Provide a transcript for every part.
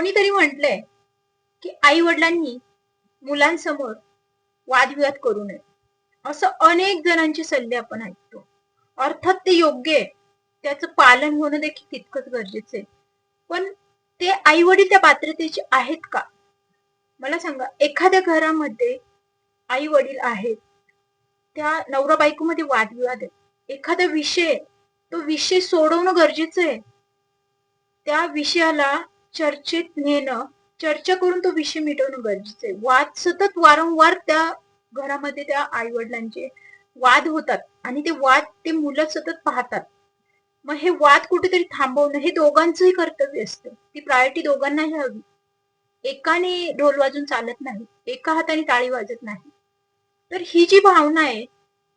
कोणीतरी म्हटलंय की आई वडिलांनी मुलांसमोर वादविवाद करू नये. असं अनेक जणांचे सल्ले आपण ऐकतो. अर्थात ते योग्य आहे. त्याचं पालन होणं देखील तितकंच गरजेचं आहे. पण ते आई वडील त्या पात्रतेचे आहेत का? मला सांगा एखाद्या घरामध्ये आई वडील आहेत त्या नवरा बायको मध्ये वादविवाद आहे. एखादा विषय तो विषय सोडवणं गरजेचं आहे. त्या विषयाला चर्चेत नेणं चर्चा करून तो विषय मिटवणं गरजेचं आहे. वाद सतत वारंवार त्या घरामध्ये त्या आई वडिलांचे वाद होतात आणि ते वाद ते मुलं सतत पाहतात. मग हे वाद कुठेतरी थांबवणं हे दोघांचंही कर्तव्य असतं. ती प्रायोरिटी दोघांनाही हवी. एकाने ढोल वाजून चालत नाही एका हाताने टाळी वाजत नाही. तर ही जी भावना आहे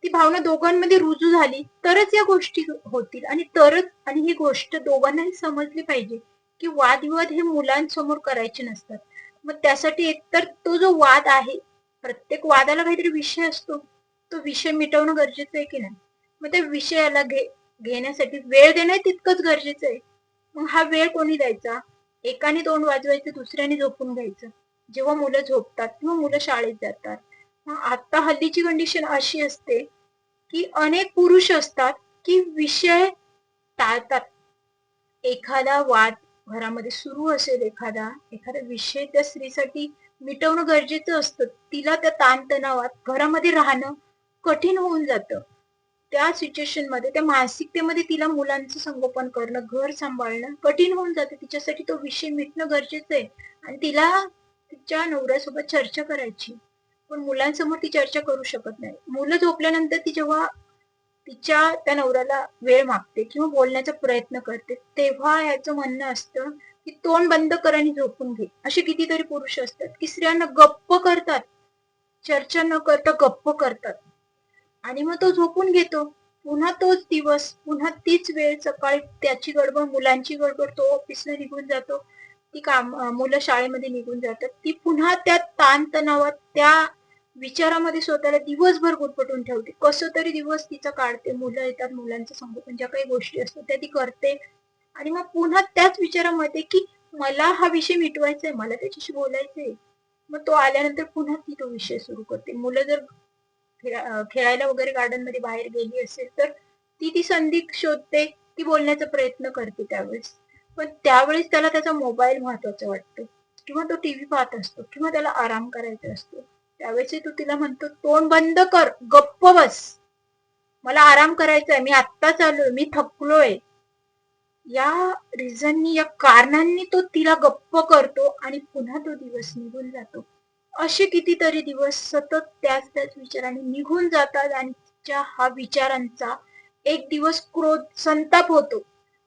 ती भावना दोघांमध्ये रुजू झाली तरच या गोष्टी होतील आणि तरच आणि ही गोष्ट दोघांनाही समजली पाहिजे. की वादविवाद हे मुलांसमोर करायचे नसतात. मग त्यासाठी एकतर तो जो वाद आहे प्रत्येक वादाला काहीतरी विषय असतो तो विषय मिटवणं गरजेचं आहे की नाही? मग त्या विषयाला घे घेण्यासाठी वेळ देणं तितकंच गरजेचं आहे. मग हा वेळ कोणी द्यायचा? एकाने तोंड वाजवायचं दुसऱ्याने झोपून घ्यायचं. जेव्हा मुलं झोपतात किंवा मुलं शाळेत जातात. मग आता हल्लीची कंडिशन अशी असते की अनेक पुरुष असतात की विषय टाळतात. एखादा वाद घरामध्ये सुरू असेल एखादा एखादा विषय त्या स्त्रीसाठी मिटवणं गरजेचं असतं. तिला त्या ताणतणावात घरामध्ये राहणं कठीण होऊन जातं. त्या सिच्युएशनमध्ये त्या मानसिकतेमध्ये तिला मुलांचं संगोपन करणं घर सांभाळणं कठीण होऊन जातं. तिच्यासाठी तो विषय मिटणं गरजेचं आहे. आणि तिला तिच्या नवऱ्यासोबत चर्चा करायची. पण मुलांसमोर ती चर्चा करू शकत नाही. मुलं झोपल्यानंतर ती जेव्हा तिच्या त्या नवऱ्याला वेळ मागते किंवा बोलण्याचा प्रयत्न करते तेव्हा याचं म्हणणं असतं की तोंड बंद कर आणि झोपून घे. असे कितीतरी पुरुष असतात की स्त्रियांना गप्प करतात. चर्चा न करता गप्प करतात. आणि मग तो झोपून घेतो. पुन्हा तोच दिवस पुन्हा तीच वेळ सकाळी त्याची गडबड मुलांची गडबड तो ऑफिसला निघून जातो. ती काम मुलं शाळेमध्ये निघून जातात. ती पुन्हा त्या ताणतणावात त्या विचारामध्ये स्वतःला दिवसभर गुटपटून ठेवते. कसं तरी दिवस तिचा काढते. मुलं येतात मुलांचं संगोपन ज्या काही गोष्टी असतात त्या ती करते. आणि मग पुन्हा त्याच विचारामध्ये की मला हा विषय मिटवायचा आहे मला त्याच्याशी बोलायचंय. मग तो आल्यानंतर पुन्हा ती तो विषय सुरू करते. मुलं जर खेळायला वगैरे गार्डनमध्ये बाहेर गेली असेल तर ती ती संधी शोधते ती बोलण्याचा प्रयत्न करते त्यावेळेस. पण त्यावेळेस त्याला त्याचा मोबाईल महत्त्वाचा वाटतो. किंवा तो टीव्ही पाहत असतो किंवा त्याला आराम करायचा असतो. त्यावेळेस तू तिला म्हणतो तोंड बंद कर गप्प बस. मला आराम करायचा आहे मी आत्ताच आलोय मी थकलोय. या रिझननी या कारणांनी तो तिला गप्प करतो आणि पुन्हा तो दिवस निघून जातो. असे कितीतरी दिवस सतत त्याच त्याच विचाराने निघून जातात आणि तिच्या हा विचारांचा एक दिवस क्रोध संताप होतो.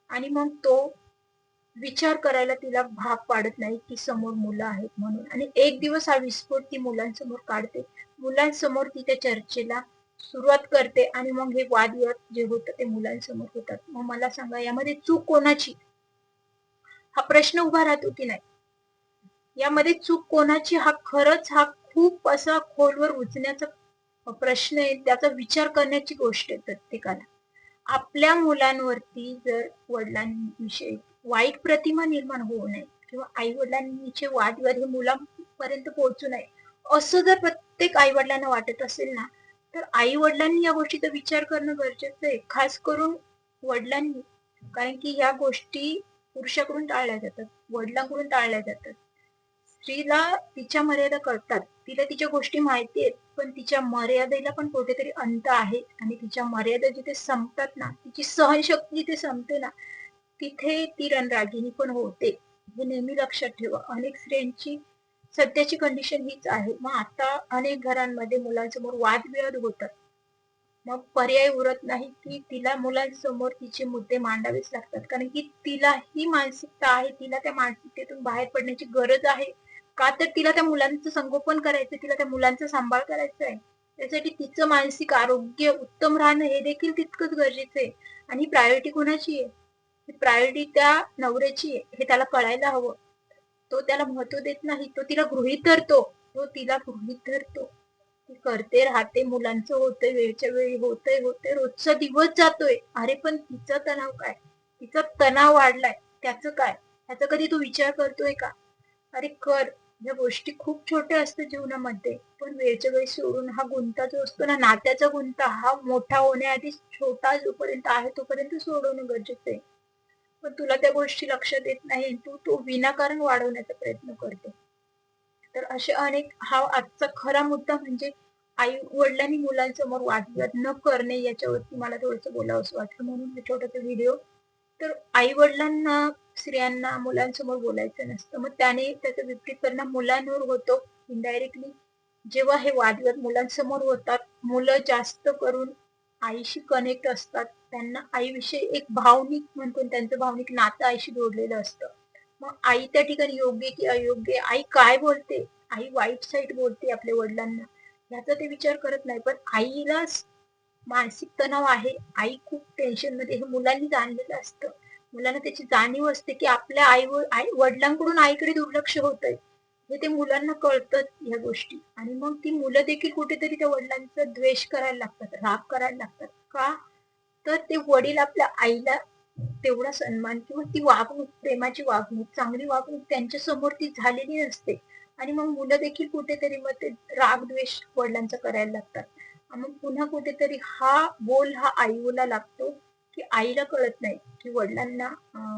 आणि मग तो विचार करायला तिला भाग पाडत नाही की समोर मुलं आहेत म्हणून. आणि एक दिवस हा विस्फोट ती मुलांसमोर काढते. मुलांसमोर ती त्या चर्चेला सुरुवात करते आणि मग हे वादविवाद जे होतं ते मुलांसमोर होतात. मग मला सांगा यामध्ये चूक कोणाची? हा प्रश्न उभा राहतो की नाही? यामध्ये चूक कोणाची? हा खरंच हा खूप असा खोलवर उचण्याचा प्रश्न आहे. त्याचा विचार करण्याची गोष्ट आहे प्रत्येकाला. आपल्या मुलांवरती जर वडिलांविषयी वाईट प्रतिमा निर्माण होऊ नये किंवा आई वडिलांचे वादविवाद हे मुलांपर्यंत पोहोचू नये. असं जर प्रत्येक आई वडिलांना वाटत असेल ना तर आई वडिलांनी या गोष्टीचा विचार करणं गरजेचं आहे. खास करून वडिलांनी. कारण की या गोष्टी पुरुषाकडून टाळल्या जातात वडिलांकडून टाळल्या जातात. स्त्रीला तिच्या मर्यादा कळतात. तिला तिच्या गोष्टी माहिती आहेत पण तिच्या मर्यादेला पण कुठेतरी अंत आहे. आणि तिच्या मर्यादा जिथे संपतात ना तिची सहनशक्ती जिथे संपते ना तिथे ती रणरागिणी पण होते. हे नेहमी लक्षात ठेवा. अनेक स्त्रियांची सध्याची कंडिशन हीच आहे. मग आता अनेक घरांमध्ये मुलांसमोर वादविवाद होतात. मग पर्याय उरत नाही की तिला मुलांसमोर तिचे मुद्दे मांडावेच लागतात. कारण की तिला ही मानसिकता आहे. तिला त्या मानसिकतेतून बाहेर पडण्याची गरज आहे. का तर तिला त्या मुलांचं संगोपन करायचं तिला त्या मुलांचा सांभाळ करायचा आहे त्यासाठी तिचं मानसिक आरोग्य उत्तम राहणं हे देखील तितकंच गरजेचं आहे आणि प्रायोरिटी कोणाची आहे? प्रायोरिटी त्या नवऱ्याची हे त्याला कळायला हवं. तो त्याला महत्त्व देत नाही. तो तिला गृहित धरतो. तो तिला गृहित धरतो. ती करते राहते मुलांचं होतंय वेळच्या वेळी होतंय होतंय. रोजचा दिवस जातोय. अरे पण तिचा तणाव काय? तिचा तणाव वाढलाय. त्याचं काय? ह्याचा कधी तू विचार करतोय का? अरे कर. या गोष्टी खूप छोट्या असतात जीवनामध्ये. पण वेळच्या वेळी सोडून हा गुंता जो असतो ना नात्याचा गुंता हा मोठा होण्याआधी छोटा जोपर्यंत आहे तोपर्यंत सोडवणं गरजेचं आहे. पण तुला त्या गोष्टी लक्षात येत नाही तू तो विनाकारण वाढवण्याचा प्रयत्न करतो. तर असे अनेक हा आजचा खरा मुद्दा म्हणजे आई वडिलांनी मुलांसमोर वादविवाद न करणे याच्यावरती मला थोडस बोलावंसं वाटलं. म्हणून हे छोटासा व्हिडिओ तर आई वडिलांना स्त्रियांना मुलांसमोर बोलायचं नसतं. मग त्याने त्याचा विपरीत परिणाम मुलांवर होतो. इनडायरेक्टली जेव्हा हे वादविवाद मुलांसमोर होतात मुलं जास्त करून आईशी कनेक्ट असतात. त्यांना आईविषयी एक भावनिक म्हणतो त्यांचं भावनिक नातं आईशी जोडलेलं असतं. मग आई त्या ठिकाणी योग्य की अयोग्य? आई काय बोलते? आई वाईट साईट बोलते आपल्या वडिलांना. ह्याचा ते विचार करत नाही. पण आईला मानसिक तणाव आहे. आई खूप टेन्शनमध्ये हे मुलांनी जाणलेलं असतं. मुलांना त्याची जाणीव असते की आपल्या आई आई वडिलांकडून आईकडे दुर्लक्ष होत आहे हे ते मुलांना कळतात ह्या गोष्टी. आणि मग ती मुलं देखील कुठेतरी त्या वडिलांचा द्वेष करायला लागतात राग करायला लागतात. का? तर ते वडील आपल्या आईला तेवढा सन्मान किंवा ती वागणूक प्रेमाची वागणूक चांगली वागणूक त्यांच्यासमोर ती झालेली नसते. आणि मग मुलं देखील कुठेतरी मग ते राग द्वेष वडिलांचा करायला लागतात. मग पुन्हा कुठेतरी हा बोल हा आईला लागतो की आईला कळत नाही की वडिलांना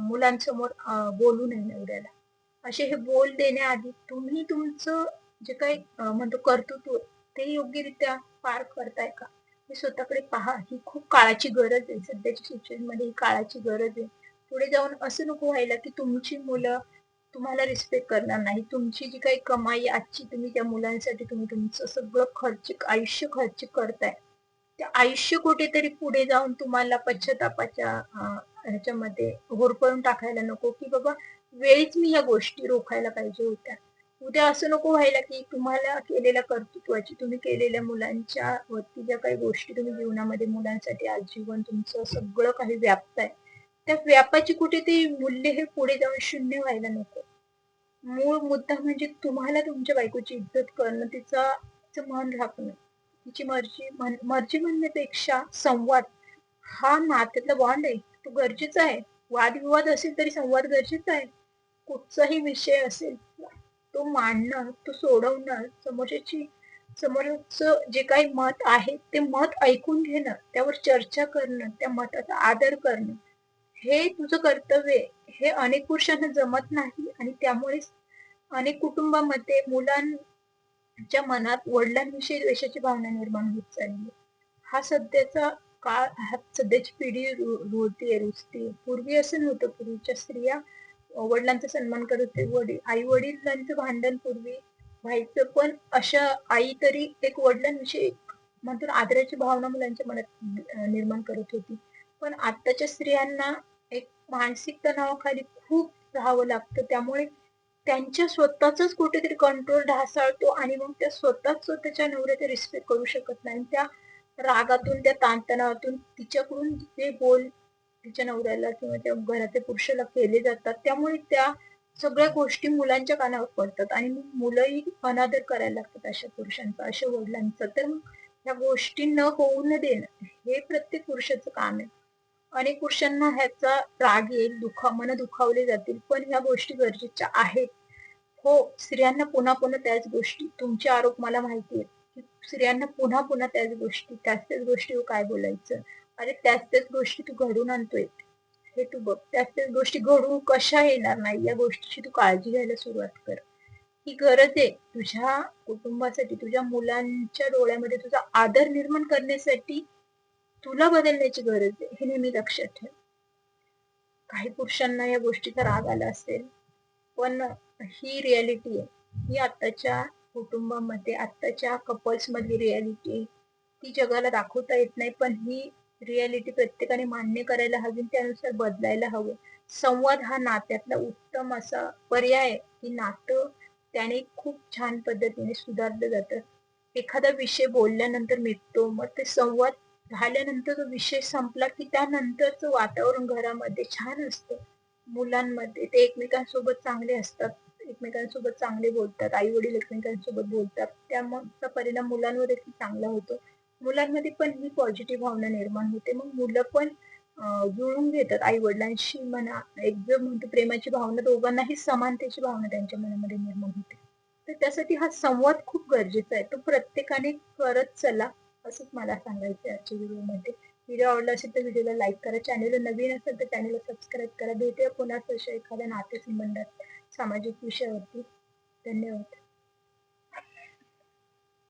मुलांसमोर बोलू नये नवऱ्याला. असे हे बोल देण्याआधी तुम्ही तुमचं जे काही म्हणतो कर्तृत्व ते योग्यरित्या पार करताय का? हे स्वतःकडे पहा. ही खूप काळाची गरज आहे. सध्याच्या सिच्युएशनमध्ये ही काळाची गरज आहे. पुढे जाऊन असं नको व्हायला की तुमची मुलं तुम्हाला रिस्पेक्ट करणार नाही. तुमची जी काही कमाई आजची तुम्ही त्या मुलांसाठी तुम्ही तुमचं सगळं खर्च आयुष्य खर्च करताय. ते आयुष्य कुठेतरी पुढे जाऊन तुम्हाला पश्चातापाच्या ह्याच्यामध्ये होरपळून टाकायला नको की बाबा वेळीच मी या गोष्टी रोखायला पाहिजे होत्या. उद्या असं नको व्हायला की तुम्हाला केलेल्या कर्तृत्वाची तुम्ही केलेल्या मुलांच्या वरती ज्या काही गोष्टी तुम्ही जीवनामध्ये मुलांसाठी आजीवन तुमचं सगळं काही व्याप्त आहे त्या व्यापाची कुठे ते मूल्य हे पुढे जाऊन शून्य व्हायला नको. मूळ मुद्दा म्हणजे तुम्हाला तुमच्या बायकोची इज्जत करणं तिचा मन राखणं तिची मर्जी मर्जी म्हणण्यापेक्षा संवाद हा नात्यातला बॉन्ड आहे. तो गरजेचा आहे. वादविवाद असेल तरी संवाद गरजेचा आहे. कुठचाही विषय असेल तो मांडणं तो सोडवणं समोरची समोरचं जे काही मत आहे ते मत ऐकून घेणं त्यावर चर्चा करणं त्या मताचा आदर करणं हे तुझं कर्तव्य हे अनेक पुरुषांना जमत नाही आणि त्यामुळे अनेक कुटुंबामध्ये मुलांच्या मनात वडिलांविषयी द्वेषाची भावना निर्माण होत चालली हा सध्याचा काळ हा सध्याची पिढी रुळते आहे पूर्वी असं नव्हतं. पूर्वीच्या स्त्रिया वडिलांचा सन्मान करत होते. वडील आई वडिलांचं भांडण पूर्वी व्हायचं पण अशा आई तरी एक वडिलांविषयी मधून आदराची भावना मुलांच्या मनात निर्माण करत होती. पण आताच्या स्त्रियांना एक मानसिक तणावाखाली खूप राहावं लागतं. त्यामुळे त्यांच्या स्वतःच कुठेतरी कंट्रोल ढासाळतो आणि मग त्या स्वतःच स्वतःच्या नवऱ्याचा रिस्पेक्ट करू शकत नाही. त्या रागातून त्या ताणतणावातून तिच्याकडून जे बोल तिच्या नवऱ्याला किंवा त्या घरातल्या पुरुषाला केले जातात. त्यामुळे त्या सगळ्या गोष्टी मुलांच्या कानावर पडतात. आणि मग मुलंही अनादर करायला लागतात अशा पुरुषांचा अशा वडिलांचा. तर मग ह्या गोष्टी न होऊ न देणं हे प्रत्येक पुरुषाचं काम आहे. अनेक पुरुषांना ह्याचा राग येईल दुखा मन दुखावले जातील. पण ह्या गोष्टी गरजेच्या आहेत. हो स्त्रियांना पुन्हा पुन्हा त्याच गोष्टी तुमचे आरोप मला माहिती आहेत. स्त्रियांना पुन्हा पुन्हा त्याच गोष्टी त्याच त्याच गोष्टीवर काय बोलायचं? अरे त्याच त्याच गोष्टी तू घडून आणतोय. हे तू बघ त्याच त्याच गोष्टी घडून कशा येणार नाही या गोष्टीची तू काळजी घ्यायला सुरुवात कर. ही गरज आहे तुझ्या कुटुंबासाठी तुझ्या मुलांच्या डोळ्यामध्ये तुझा आदर निर्माण करण्यासाठी तुला बदलण्याची गरज आहे हे नेहमी लक्षात ठेव. काही पुरुषांना या गोष्टीचा राग आला असेल पण ही रियालिटी आहे. ही आताच्या कुटुंबामध्ये आत्ताच्या कपल्समधली रियालिटी ती जगाला दाखवता येत नाही पण ही रियालिटी प्रत्येकाने मान्य करायला हवी त्यानुसार बदलायला हवं. संवाद हा नात्यातला उत्तम असा पर्याय की नातं त्याने खूप छान पद्धतीने सुधारलं जातं. एखादा विषय बोलल्यानंतर मिटतो मग ते संवाद झाल्यानंतर तो विषय संपला की त्यानंतरच वातावरण घरामध्ये छान असतं. मुलांमध्ये ते एकमेकांसोबत चांगले असतात एकमेकांसोबत चांगले बोलतात आई वडील एकमेकांसोबत बोलतात. त्याचा परिणाम मुलांवर देखील चांगला होतो. मुलांमध्ये पण ही पॉझिटिव्ह भावना निर्माण होते. मग मुलं पण जुळून जुळवून घेतात आई वडिलांशी म्हणा. एक म्हणतो प्रेमाची भावना दोघांनाही समानतेची भावना त्यांच्या मनामध्ये निर्माण होते. तर त्यासाठी हा संवाद खूप गरजेचा आहे. तो प्रत्येकाने करत चला असंच मला सांगायचं आहे आजच्या व्हिडिओमध्ये. व्हिडिओ आवडला असेल तर व्हिडिओला लाईक करा. चॅनलला नवीन असेल तर चॅनलला सबस्क्राईब करा. भेटूया पुन्हा तशा एखाद्या नातेसंबंधात सामाजिक विषयावरती. धन्यवाद.